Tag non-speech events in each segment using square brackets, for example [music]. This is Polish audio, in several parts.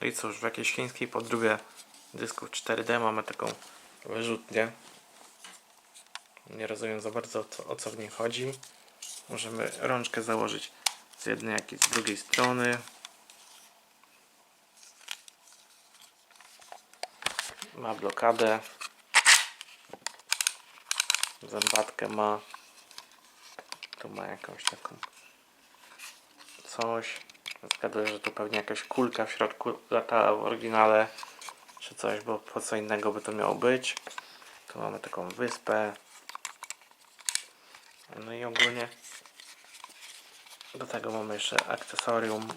No i cóż, w jakiejś chińskiej podróbie dysków 4D mamy taką wyrzutnię. Nie rozumiem za bardzo o co, o co w niej chodzi. Możemy rączkę założyć z jednej jak i z drugiej strony. Ma blokadę. Zębatkę ma. Tu ma jakąś taką coś. Zgaduję, że tu pewnie jakaś kulka w środku latała w oryginale, czy coś, bo po co innego by to miało być. Tu mamy taką wyspę. No i ogólnie do tego mamy jeszcze akcesorium,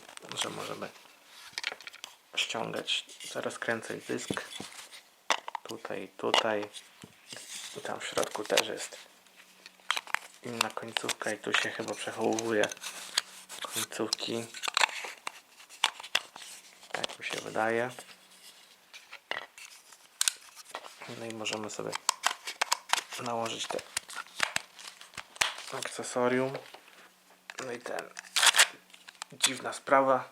że możemy ściągać, rozkręcać dysk. Tutaj, tutaj. I tam w środku też jest inna końcówka i tu się chyba przechowuje końcówki. Tak mi się wydaje. No i możemy sobie nałożyć te akcesorium. No i ten dziwna sprawa,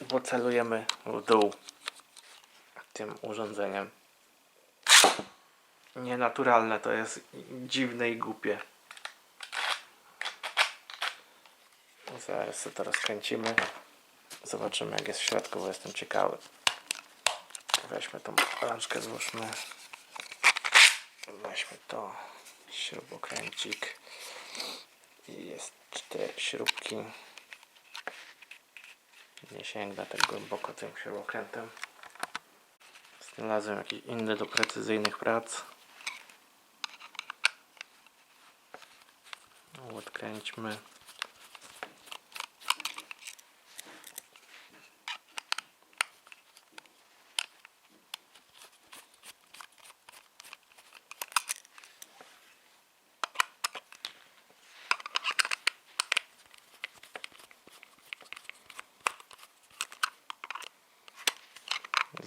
bo celujemy w dół tym urządzeniem. Nienaturalne to jest dziwne i głupie. Zaraz to rozkręcimy. Zobaczymy jak jest w środku, bo jestem ciekawy. Weźmy tą rączkę, złóżmy. Weźmy to. Śrubokręcik. I jest cztery śrubki. Nie sięgnę tak głęboko tym śrubokrętem. Znalazłem jakiś inny do precyzyjnych prac. Odkręćmy.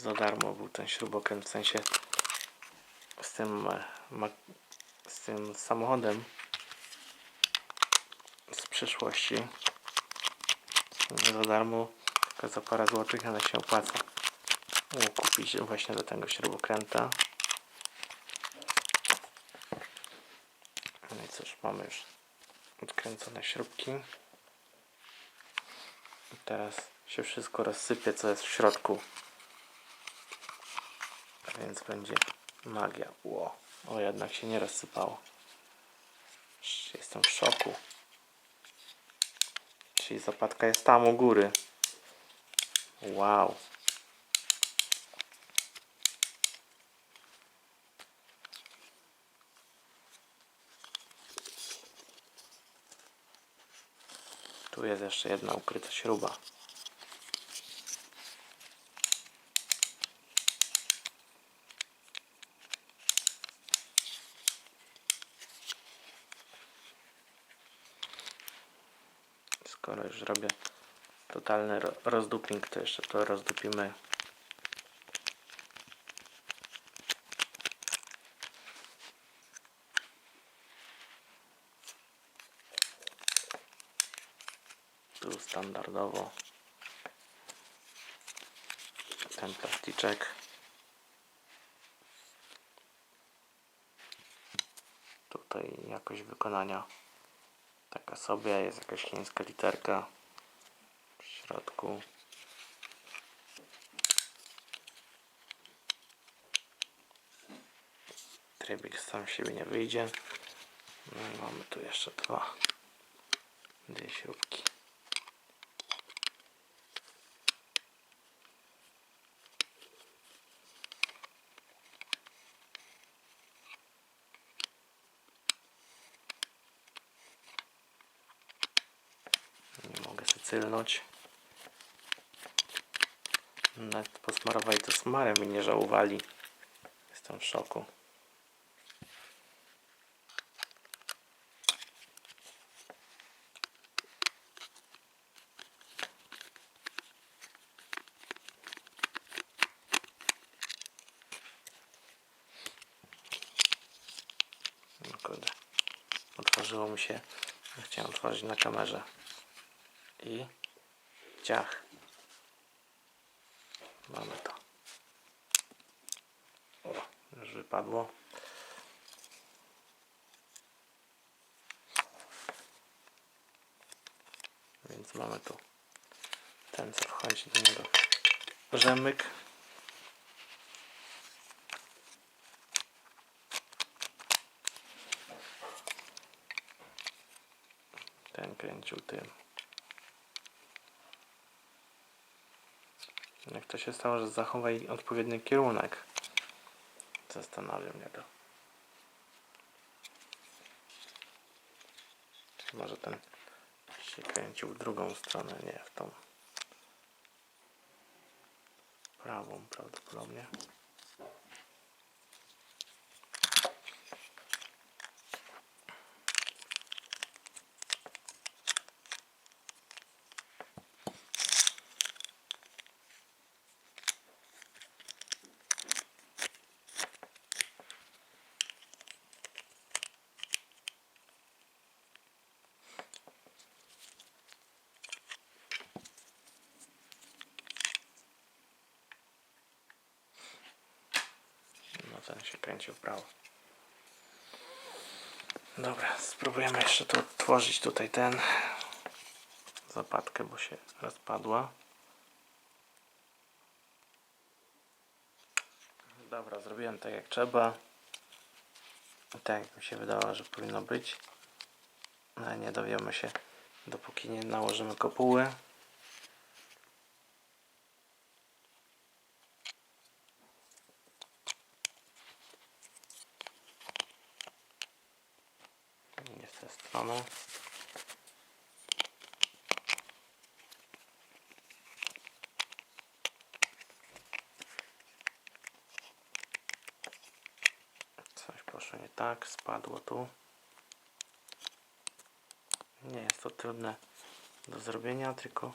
Za darmo był ten śrubokręt, w sensie z tym, e, z tym samochodem z przyszłości nie za darmo, tylko za parę złotych, ale się opłaca kupić właśnie do tego śrubokręta. No i cóż, mamy już odkręcone śrubki. I teraz się wszystko rozsypie, co jest w środku. Więc będzie magia. Ło. O, jednak się nie rozsypało. Jestem w szoku. Czyli zapadka jest tam u góry. Wow. Tu jest jeszcze jedna ukryta śruba. Skoro już robię totalny ro- rozduping, to jeszcze to rozdupimy. Tu standardowo ten plasticzek. Tutaj jakość wykonania taka sobie, jest jakaś chińska literka w środku. Trybik sam siebie nie wyjdzie. No i mamy tu jeszcze dwa, dwie śrubki. Cylnąć. Nawet posmarowali to smarem i nie żałowali. Jestem w szoku. No kurde. Otworzyło mi się. Chciałem otworzyć na kamerze. I ciach. Mamy to. O, już wypadło. Więc mamy tu ten, co wchodzi do niego. Rzemyk. Ten kręcił tym. Jak to się stało, że zachowali odpowiedni kierunek? Zastanawia mnie to. Może ten się kręcił w drugą stronę, nie w tą prawą prawdopodobnie. Ten się kręcił w prawo. Dobra, spróbujemy jeszcze tu otworzyć tutaj ten zapadkę, bo się rozpadła. Dobra, zrobiłem tak jak trzeba. Tak mi się wydawało, że powinno być. Ale nie dowiemy się, dopóki nie nałożymy kopuły. Tej strony. Coś poszło nie tak, spadło tu. Nie jest to trudne do zrobienia, tylko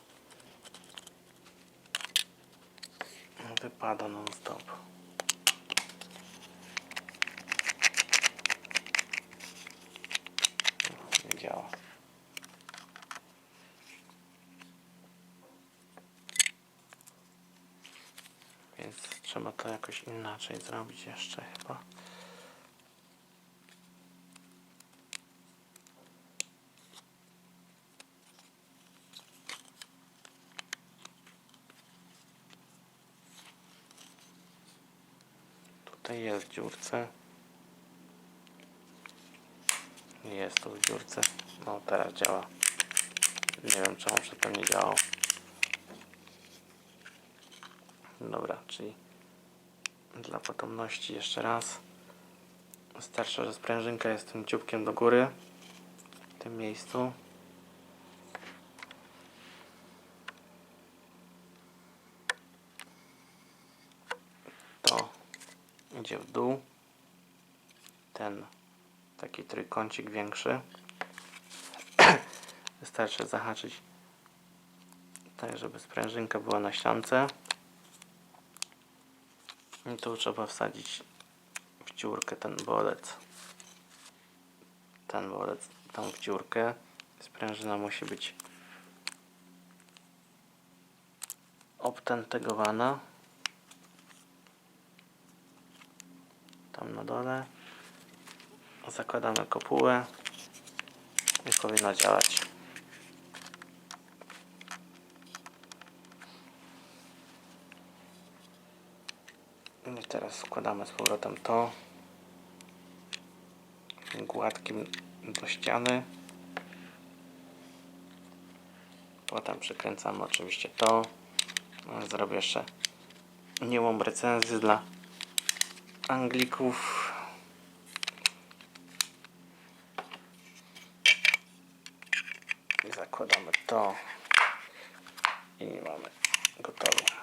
wypada non stop. Nie działa. Więc trzeba to jakoś inaczej zrobić jeszcze chyba. Tutaj jest dziurce. Jest tu w dziurce. No teraz działa. Nie wiem czemu przedtem nie działał. Dobra, czyli dla potomności jeszcze raz. Wystarczy, że sprężynka jest tym dzióbkiem do góry. W tym miejscu. To idzie w dół. Ten taki trójkącik większy. [coughs] Wystarczy zahaczyć tak, żeby sprężynka była na ściance. I tu trzeba wsadzić w dziurkę ten bolec. Ten bolec tam w dziurkę. Sprężyna musi być obtentegowana. Tam na dole. Zakładamy kopułę i powinno działać. I teraz składamy z powrotem to gładkim do ściany. Potem przykręcamy oczywiście to. Zrobię jeszcze niemą recenzję dla Anglików. I zakładamy to i mamy gotowe.